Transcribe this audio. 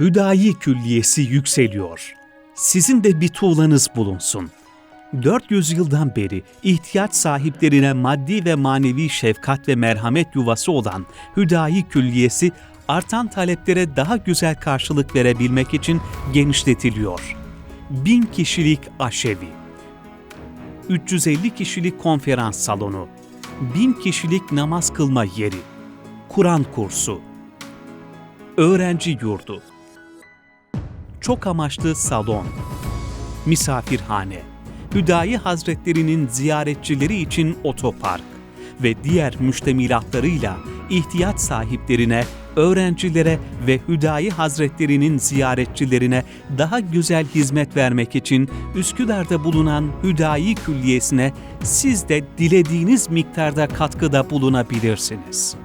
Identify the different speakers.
Speaker 1: Hüdayi Külliyesi yükseliyor. Sizin de bir tuğlanız bulunsun. 400 yıldan beri ihtiyaç sahiplerine maddi ve manevi şefkat ve merhamet yuvası olan Hüdayi Külliyesi artan taleplere daha güzel karşılık verebilmek için genişletiliyor. 1000 kişilik aşevi, 350 kişilik konferans salonu, 1000 kişilik namaz kılma yeri, Kur'an kursu, öğrenci yurdu, çok amaçlı salon, misafirhane, Hüdayi Hazretlerinin ziyaretçileri için otopark ve diğer müştemilatlarıyla ihtiyaç sahiplerine, öğrencilere ve Hüdayi Hazretlerinin ziyaretçilerine daha güzel hizmet vermek için Üsküdar'da bulunan Hüdayi Külliyesi'ne siz de dilediğiniz miktarda katkıda bulunabilirsiniz.